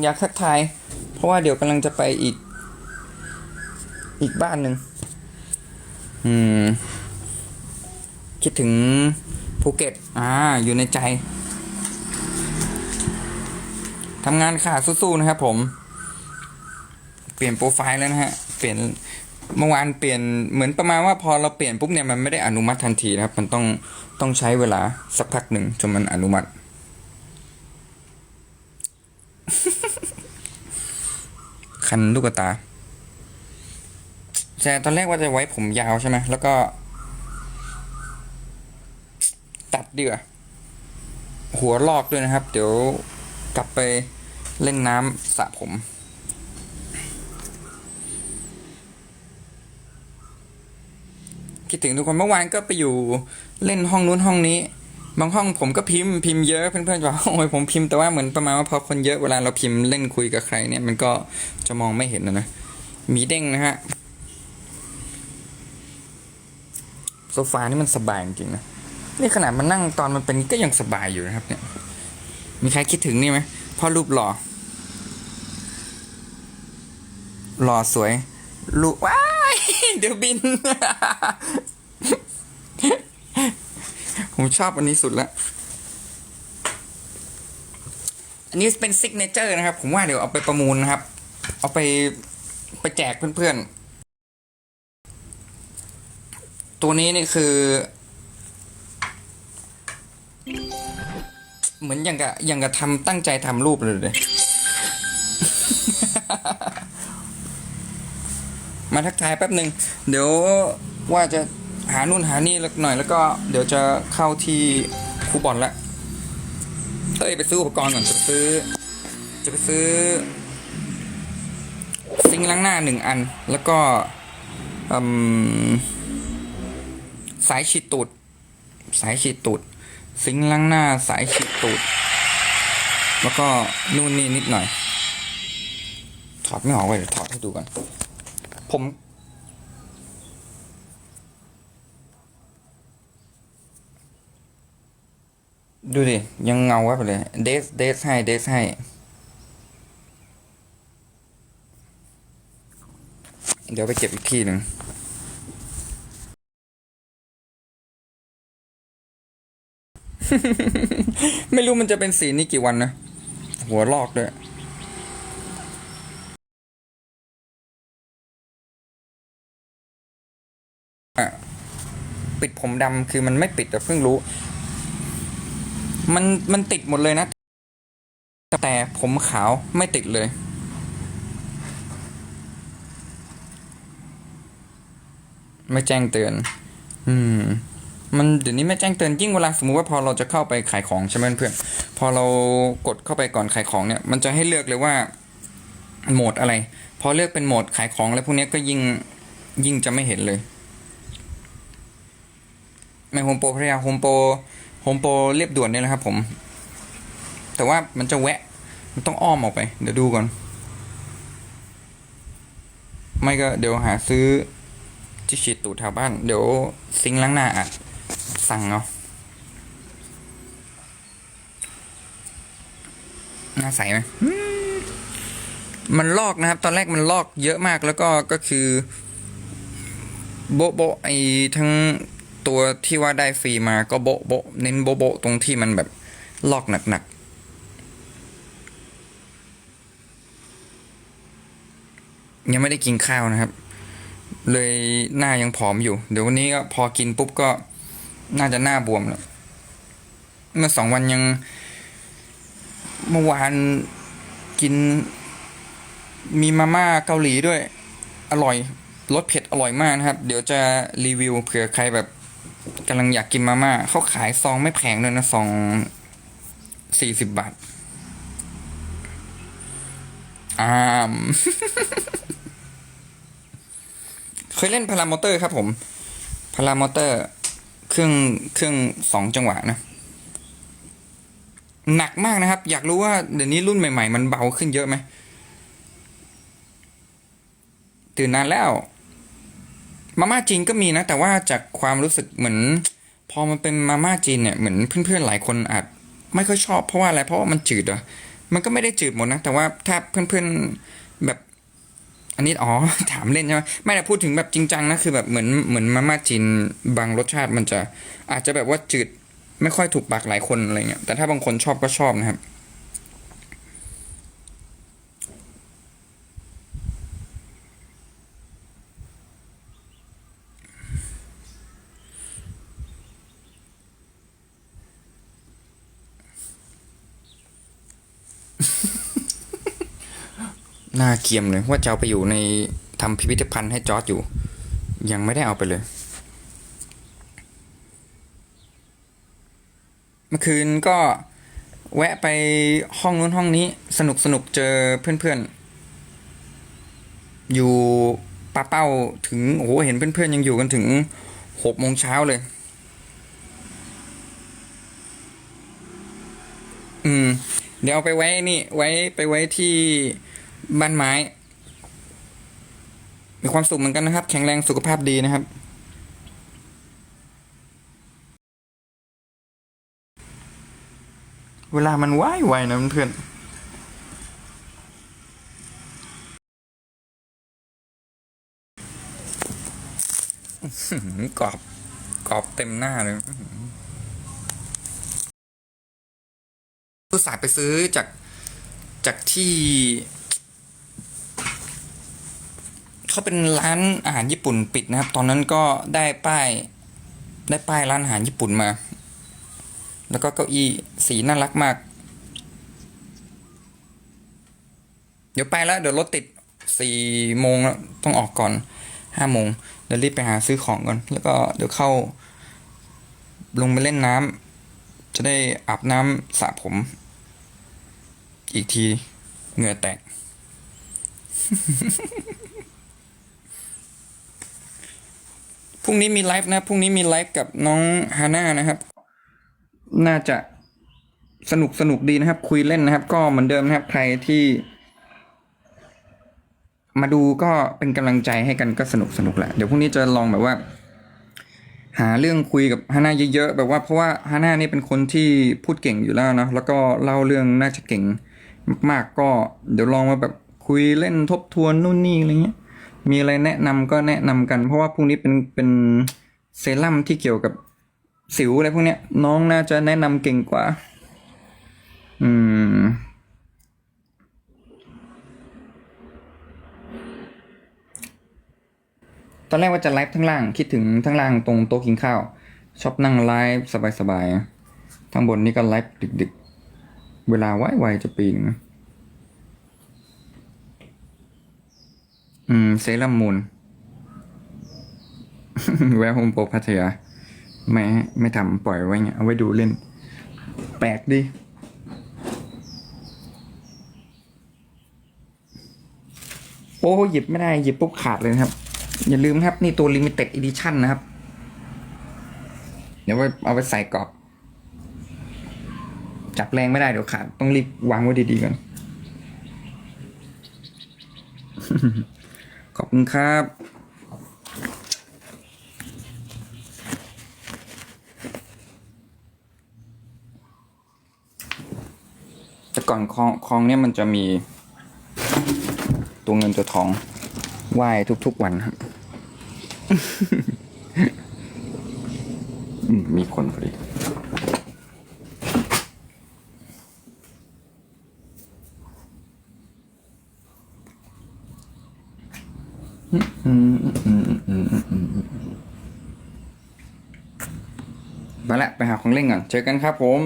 อยากทักทาย เพราะว่าเดี๋ยวกำลังจะไปอีก อีกบ้านหนึ่งอืม คิดถึงภูเก็ต อ่า อยู่ในใจทำงานค่ะสู้ๆนะครับผม เปลี่ยนโปรไฟล์แล้วนะฮะ เปลี่ยนเมื่อวานเปลี่ยนเหมือนประมาณว่าพอเราเปลี่ยนปุ๊บเนี่ยมันไม่ได้อนุมัติทันทีนะครับ มันต้องต้องใช้เวลาสักพักหนึ่งจนมันอนุมัติ คันลูกตาแต่ตอนแรกว่าจะไว้ผมยาวใช่ไหมแล้วก็ ตัดเดือหัวลอกด้วยนะครับ เดี๋ยวกลับไปเล่นน้ำสระผมคิดถึงทุกคนเมื่อวานก็ไปอยู่เล่นห้องนู้นห้องนี้ บางห้องผมก็พิมพ์พิมพ์เยอะเพื่อนๆจะบอกโอ้ยผมพิมพ์แต่ว่าเหมือนประมาณว่าพอคนเยอะเวลาเราพิมพ์เล่นคุยกับใครเนี่ยมันก็จะมองไม่เห็นนะนะมีเด้งนะฮะโซฟานี่มันสบายจริงนะนี่ขนาดมันนั่งตอนมันเป็นก็ยังสบายอยู่นะครับ เนี่ย มีใครคิดถึงนี่ไหมพ่อรูปหล่อหล่อสวยรูปว้ายเดี๋ยวบิน ผมชอบอันนี้สุดละ อันนี้เป็นซิกเนเจอร์นะครับ ผมว่าเดี๋ยวเอาไปประมูลนะครับ เอาไปไปแจกเพื่อนๆ ตัวนี้นี่คือ เหมือนอย่างกับอย่างกับทำตั้งใจทำรูปเลยเลยมาทักทายแป๊บหนึ่งเดี๋ยวว่าจะ หานู่นหานี่แล้วหน่อยแล้วก็เดี๋ยวจะเข้าที่คูบอลละเอ้ยไปซื้ออุปกรณ์ก่อนจะไปซื้อ จะไปซื้อ ซิงล้างหน้าหนึ่งอัน แล้วก็สายฉีดตูด สายฉีดตูด ซิงล้างหน้าสายฉีดตูด แล้วก็นู่นนี่นิดหน่อย ถอดไม่ออกเลยเดี๋ยวถอดให้ดูก่อนผม ดูดิ ยังเงาว้ไปเลย เดสเดสให้เดสให้ เดี๋ยวไปเก็บอีกที่หนึ่งไม่รู้มันจะเป็นสีนี้กี่วันนะ หัวลอกด้วยอะปิดผมดำคือมันไม่ปิดแต่เพิ่งรู้ มันมันติดหมดเลยนะ แต่ผมขาวไม่ติดเลย ไม่แจ้งเตือน อืม มันเดี๋ยวนี้ไม่แจ้งเตือนยิ่งเวลาสมมุติว่าพอเราจะเข้าไปขายของใช่ไหมเพื่อนพอเรากดเข้าไปก่อนขายของเนี่ย มันจะให้เลือกเลยว่าโหมดอะไร พอเลือกเป็นโหมดขายของแล้วพวกนี้ก็ยิ่งยิ่งจะไม่เห็นเลยในโฮมโปรพยาโฮมโปร โฮมโปรเรียบด่วนเนี่ยแหละครับผม แต่ว่ามันจะแวะ มันต้องอ้อมออกไป เดี๋ยวดูก่อน ไม่ก็เดี๋ยวหาซื้อที่ฉีดตูดแถวบ้าน เดี๋ยวซิงล้างหน้าอะ สั่งเอาหน้าใสไหมมันลอกนะครับ ตอนแรกมันลอกเยอะมากแล้วก็ก็คือ โบโบไอทั้ง ตัวที่ว่าได้ฟรีมาก็โบะโบะเน้นโบะโบะตรงที่มันแบบลอกหนักๆ ยังไม่ได้กินข้าวนะครับ เลยหน้ายังผอมอยู่ เดี๋ยววันนี้ก็พอกินปุ๊บก็น่าจะหน้าบวมแล้ว เมื่อสองวันยัง เมื่อวานกิน มีมาม่าเกาหลีด้วย อร่อยรสเผ็ดอร่อยมากนะครับ เดี๋ยวจะรีวิวเผื่อใครแบบ กำลังอยากกินมาม่าเขาขายซองไม่แพงด้วยนะซองสี่สิบบาทอามเคยเล่นพารามอเตอร์ครับผมพารามอเตอร์ เครื่องเครื่องสองจังหวะนะ หนักมากนะครับ อยากรู้ว่าเดี๋ยวนี้รุ่นใหม่ ๆ มันเบาขึ้นเยอะไหมตื่นนานแล้ว มาม่าจีนก็มีนะ แต่ว่าจากความรู้สึกเหมือน พอมันเป็นมาม่าจีนเนี่ยเหมือนเพื่อนๆหลายคนอาจไม่ค่อยชอบเพราะว่าอะไรเพราะว่ามันจืดเหรอมันก็ไม่ได้จืดหมดนะ แต่ว่าถ้าเพื่อนๆแบบอันนี้อ๋อถามเล่นใช่ไหมไม่ได้พูดถึงแบบจริงจังนะคือแบบเหมือนเหมือนมาม่าจีนบางรสชาติมันจะอาจจะแบบว่าจืดไม่ค่อยถูกปากหลายคนอะไรเงี้ยแต่ถ้าบางคนชอบก็ชอบนะครับ หน้าเกียมเลยว่าจะเอาไปอยู่ในทำพิพิธภัณฑ์ให้จอร์ดอยู่ ยังไม่ได้เอาไปเลย เมื่อคืนก็แวะไปห้องนู้นห้องนี้สนุกสนุกเจอเพื่อนๆ อยู่ปาเป้าถึงโอ้โหเห็นเพื่อนๆยังอยู่กันถึงหกโมงเช้าเลย อืม เดี๋ยวเอาไปไว้นี่ ไว้ไปไว้ที่ บ้านไม้ มีความสุขเหมือนกันนะครับ แข็งแรงสุขภาพดีนะครับ เวลามันว่ายไวนะเพื่อนกรอบกรอบเต็มหน้าเลยอื้สาห์ไปซื้อจากจากที่ เขาเป็นร้านอาหารญี่ปุ่นปิดนะครับ ตอนนั้นก็ได้ป้าย ได้ป้ายร้านอาหารญี่ปุ่นมา แล้วก็เก้าอี้สีน่ารักมาก เดี๋ยวไปแล้วเดี๋ยวรถติดสี่โมงแล้วต้องออกก่อนห้าโมงเดี๋ยวรีบไปหาซื้อของก่อน แล้วก็เดี๋ยวเข้า ลงไปเล่นน้ำจะได้อาบน้ำสระผม อีกทีเหงื่อแตก พรุ่งนี้มีไลฟ์นะพรุ่งนี้มีไลฟ์กับน้องฮาน่านะครับ น่าจะสนุกสนุกดีนะครับ คุยเล่นนะครับ ก็เหมือนเดิมนะครับ ใครที่ มาดูก็เป็นกำลังใจให้กันก็สนุกสนุกแหละเดี๋ยวพรุ่งนี้จะลองแบบว่า หาเรื่องคุยกับฮาน่าเยอะๆแบบว่าเพราะว่าฮาน่านี่เป็นคนที่พูดเก่งอยู่แล้วนะแล้วก็เล่าเรื่องน่าจะเก่งมากๆก็ เดี๋ยวลองมาแบบคุยเล่นทบทวนนู่นนี่อะไรเงี้ย มีอะไรแนะนำก็แนะนำกัน เพราะว่าพรุ่งนี้เป็นเป็นเซรั่มที่เกี่ยวกับสิวอะไรพวกเนี้ย น้องน่าจะแนะนำเก่งกว่า อืม ตอนแรกว่าจะไลฟ์ทั้งล่างคิดถึงทั้งล่างตรงโต๊ะกินข้าว ชอบนั่งไลฟ์สบายๆทั้งบนนี่ก็ไลฟ์ดึกๆ เวลาไวๆจะปีนึงนะ อืม เซรัมมูนแวะโฮมโปรพัทยา ไม่ไม่ทำปล่อยไว้เงี้ยเอาไว้ดูเล่น แปลกดีโอ้หยิบไม่ได้ หยิบปุ๊บขาดเลยนะครับ อย่าลืมครับ นี่ตัว limited edition นะครับ เดี๋ยวไว้เอาไปใส่กรอบ จับแรงไม่ได้เดี๋ยวขาด ต้องรีบวางไว้ดีๆก่อน ขอบคุณครับแต่ก่อนคลองคลองเนี่ยมันจะมีตัวเงินตัวทองไหว้ทุกๆวันครับอืมมีคนพอดี ไปละไปหาของเล่นก่อน เจอกันครับผม